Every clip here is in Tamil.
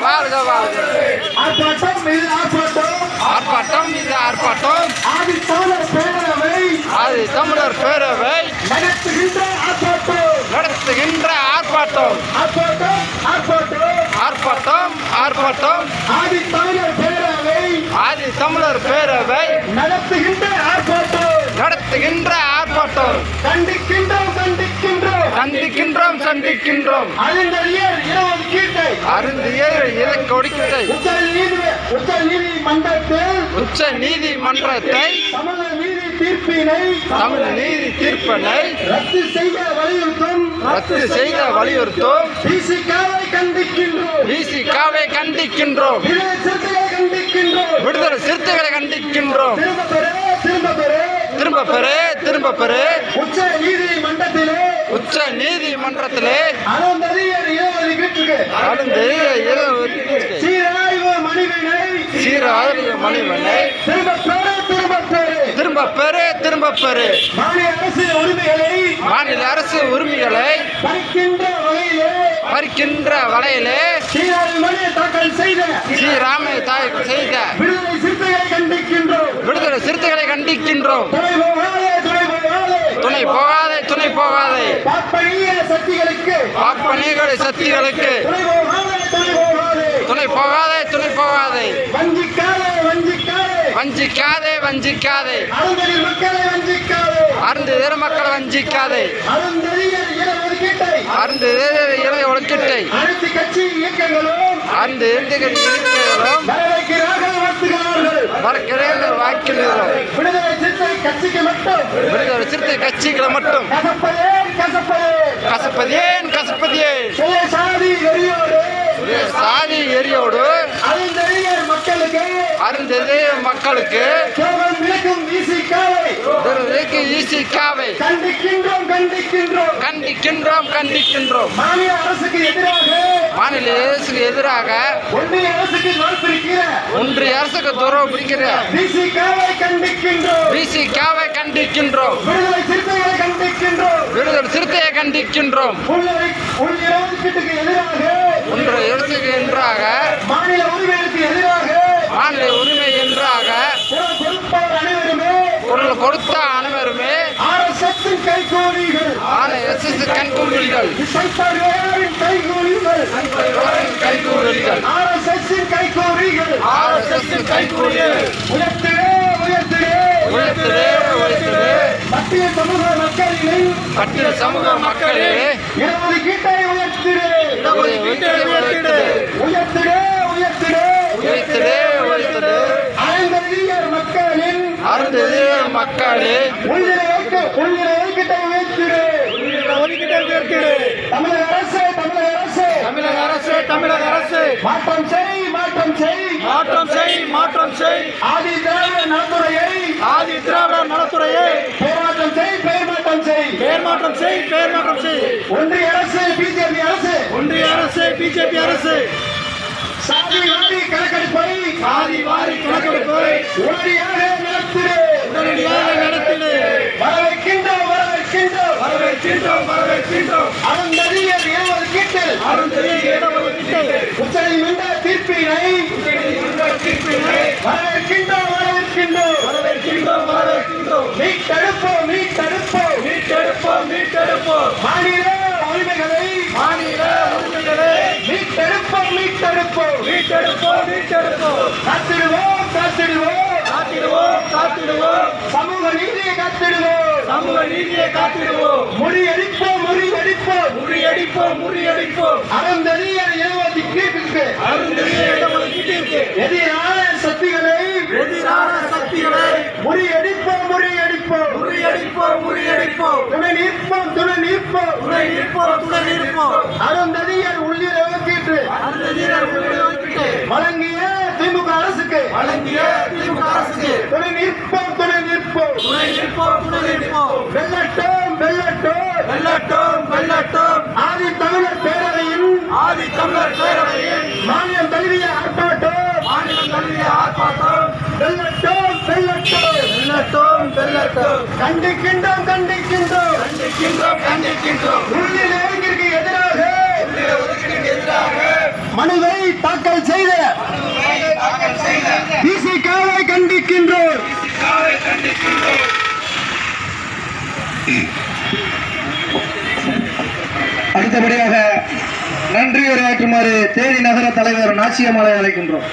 வாழ்க வாழ்க ஆர்ப்பாட்டம் இது ஆர்ப்பாட்டம். ஆர்ப்பாட்டம் இது ஆர்ப்பாட்டம். ஆதி தமிழர் பேரவை. அது தமிழர் பேரவை. நடத்துகின்ற ஆர்ப்பாட்டம். நடத்துகின்ற ஆர்ப்பாட்டம். ஆர்ப்பாட்டம் ஆர்ப்பாட்டம். ஆர்ப்பாட்டம் ஆர்ப்பாட்டம். ஆதி தமிழர் பேரவை. ஆதி தமிழர் பேரவை. நடத்துகின்ற ஆர்ப்பாட்டம். நடத்துகின்ற ஆர்ப்பாட்டம். கண்டிக்கின்றோம் கண்டிக்கின்றோம். சந்திக்கின்றோம் சந்திக்கின்றோம். இருபது கீட்டை அருந்திய இதை கொடுக்கை உச்ச நீதி உச்ச நீதிமன்றத்தில் உச்ச நீதிமன்றத்தை தமிழர் நீதி தீர்ப்பினை தமிழ் நீதி தீர்ப்பினை ரத்து செய்ய வலியுறுத்தும் ரத்து செய்த வலியுறுத்தும். பிசிகாவை கண்டிக்கின்றோம் பிசிகாவை கண்டிக்கின்றோம் விடுதலை சிறுத்தைகளை கண்டிக்கின்றோம். விடுதலை சிறுத்தைகளை கண்டிக்கின்றோம். திரும்ப பெற திரும்ப பெற திரும்ப பெறு. உச்ச நீதிமன்றத்திலே உச்ச நீதிமன்றத்திலே சீராய்வு மணிவினை திரும்ப பெற திரும்ப பெறு. மாநில அரசு உரிமைகளை மாநில அரசு உரிமைகளை பறிக்கின்ற வகையிலே பறிக்கின்ற வலையிலே தாக்கல் செய்த விடுதலை சிறுத்தைகளை கண்டிக்கின்றோம். விடுதலை சிறுத்தைகளை கண்டிக்கின்றோம் போகாதே துணை போகாதே துணை போகாதே துணை போகாதே பாப்பனிய சக்திகளுக்கு பாப்பனிகளை சக்திகளுக்கு துணை போகாதே துணை போகாதே துணை போகாதே துணை போகாதே. வஞ்சிக்காதே வஞ்சிக்காதே. வஞ்சிக்காதே வஞ்சிக்காதே. அருந்ததி மக்களை வஞ்சிக்காதே. அருந்து அருந்ததியர் இடஒதுக்கீட்டை அருந்து இயக்கங்களும். அருந்து மறக்கிறேன் வாக்கிலும் விடுதலை சிறுத்தை கட்சிகளை மட்டும். கசப்பதே சாதி எரியோடு அருந்ததியர் மக்களுக்கு விளக்கும் ஈசிக்காவை கண்டிக்கின்றோம் கண்டிக்கின்றோம். கண்டிக்கின்றோம் கண்டிக்கின்றோம். மாநில அரசுக்கு எதிராக மாநில அரசுக்கு எதிராக ஒன்றிய அரசுக்கு ஒன்றிய அரசுக்கு துறவு பிடிக்கிற பிசிகாவை கண்டிக்கின்றோம். பிசிகாவை கண்டிக்கின்றோம். விடுதலை சிறுத்தைகளை கண்டிக்கின்றோம் ஒன்றிய அரசுக்கு எதிராக மாநில உரிமைகளுக்கு எதிராக மாநில உரிமை அனைவருமே. குரல் கொடுத்த அனைவருமே கைகூலிகள். கைகூலிகள். கைகூலிகள். கைகூலிகள் உயர்த்திடே உயர்த்திடே உழைத்திடு உழைத்திடு மத்திய சமூக மக்களின் பட்டியல் சமூக மக்களே இடஒதுக்கீட்டை உயர்த்திடே. உழைத்திடு உழைத்திடு உயர்த்திடே உயர்த்திடே. உழைத்திடு உழைத்திடு ஐந்தறிஞர் மக்களின் அருந்தது மக்களே. உயிரை வைக்க உயிரை வைக்கிட்ட உயர்த்திடே. தமிழக அரசு தமிழக அரசு. தமிழக அரசு தமிழக அரசு. மாற்றம் செய் மாற்றம் செய். மாற்றம் செய் மாற்றம் செய். ஆதி திராவிட நலத்துறையை. ஆதி திராவிட நலத்துறையை பெயர் மாற்றம் செய் பெயர் மாற்றம் செய். பேர் மாற்றம் செய் பேர் மாற்றம் செய். ஒன்றிய அரசு பிஜேபி அரசு. ஒன்றிய அரசு பிஜேபி அரசு. சாதி வாரி கணக்கெடுப்பை. சாதி வாரி கணக்கெடுப்பை உடனடியாக நடத்திடு. உடனடியாக நடத்திடு. வரவேற்கின்றோம் வரவேற்கின்றோம். வரவேற்கின்றோம் வரவேற்கின்றோம். அருந்ததியர் இருபது கீட்டில் அருந்ததி இடஒதுக்கீட்டை உச்சநீதிமன்ற தீர்ப்பினை வரவேற்கின்றோம் வரவேற்கின்றோம். வரவேற்கின்றோம் வரவேற்கின்றோம். மீட்டெடுப்போம் மீட்டெடுப்போம் மீட்டெடுப்போம் மீட்டெடுப்போம். மாநில உரிமைகளை மாநில உரிமைகளை மீட்டெடுப்போம் மீட்டெடுப்போம். மீட்டெடுப்போம் மீட்டெடுப்போம். காத்திடுவோம் காத்திடுவோம். காத்திடுவோம் காத்திடுவோம். சமூக நீதியை காத்திடுவோம். சமூக நீதியை காத்திடுவோம். முறியடிப்போம் முறியடிப்போம். முறியடிப்போம் முறியடிப்போம். அருந்ததியர் எழுபது கீட்டுக்கு அருந்ததி இடஒதுக்கீட்டிற்கு எதிரான சக்திகளை எதிரான சக்திகளை முறியடிப்போம் முறியடிப்போம் முறியடிப்போம் முறியடிப்போம் துணை நிற்போம் துணை நிற்போம் துணை நிற்போம் துணை நிற்போம் அருந்ததியர் உள்ளிட ஒதுக்கீட்டு வழங்கிய திமுக அரசுக்கு வழங்கிய திமுக அரசுக்கு துணை நிற்போம் துணை நிற்போம். துணை நிற்போம் துணை நிற்போம். வெள்ளட்டும் வெள்ளட்டும் வெள்ளட்டும் வெள்ளட்டும் ஆதி தமிழர் பேரவையின் ஆதி தமிழர் பேரவையின் மாநிலம் தழுவிய ஆர்ப்பாட்டம். மாநிலம் தழுவிய ஆர்ப்பாட்டம். வெள்ளட்டும் வெள்ளட்டும் வெள்ளட்டும் வெள்ளட்டும் கண்டிக்கின்றோம் கண்டிக்கின்றோம். கண்டிக்கின்றோம் கண்டிக்கின்றோம் உள்ளிட ஒதுக்கீட்டுக்கு எதிராக ஒதுக்கீட்டுக்கு எதிராக மனுவை தாக்கல் செய்த பிசிகாவை கண்டிக்கின்றோம் அடுத்தபடியாக நன்றி உரையாற்றுமாறு தேனி நகர தலைவர் நாச்சியமலை அழைக்கின்றோம்.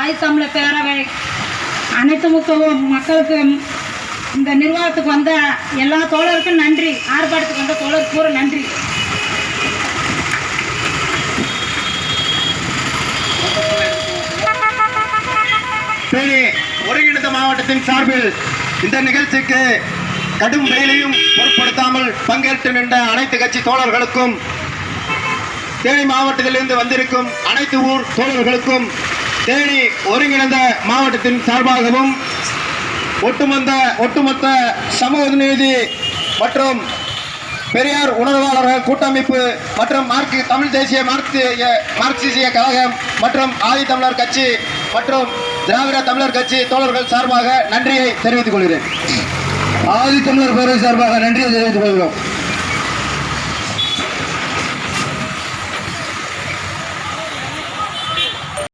ஆயத்தமிழ பேரவை அனைத்து முக்க மக்களுக்கு இந்த நிர்வாகத்துக்கு வந்த எல்லா தோழருக்கும் நன்றி. ஆர்ப்பாட்டத்துக்கு வந்த தோழருக்கு பூரா நன்றி. தேனி ஒருங்கிணைந்த மாவட்டத்தின் சார்பில் இந்த நிகழ்ச்சிக்கு கடும் வெயிலையும் பொருட்படுத்தாமல் பங்கேற்று நின்ற அனைத்து கட்சி தோழர்களுக்கும் தேனி மாவட்டத்திலிருந்து வந்திருக்கும் அனைத்து ஊர் தோழர்களுக்கும் தேனி ஒருங்கிணைந்த மாவட்டத்தின் சார்பாகவும் ஒட்டுமொத்த ஒட்டுமொத்த சமூக நீதி மற்றும் பெரியார் உணர்வாளர்கள் கூட்டமைப்பு மற்றும் மார்க் தமிழ் தேசிய மார்க்சிய மார்க்சிய கழகம் மற்றும் ஆதித்தமிழர் கட்சி மற்றும் திராவிட தமிழர் கட்சி தோழர்கள் சார்பாக நன்றியை தெரிவித்துக் கொள்கிறேன். ஆதித்தமிழர் பேரவை சார்பாக நன்றியை தெரிவித்துக் கொள்கிறோம்.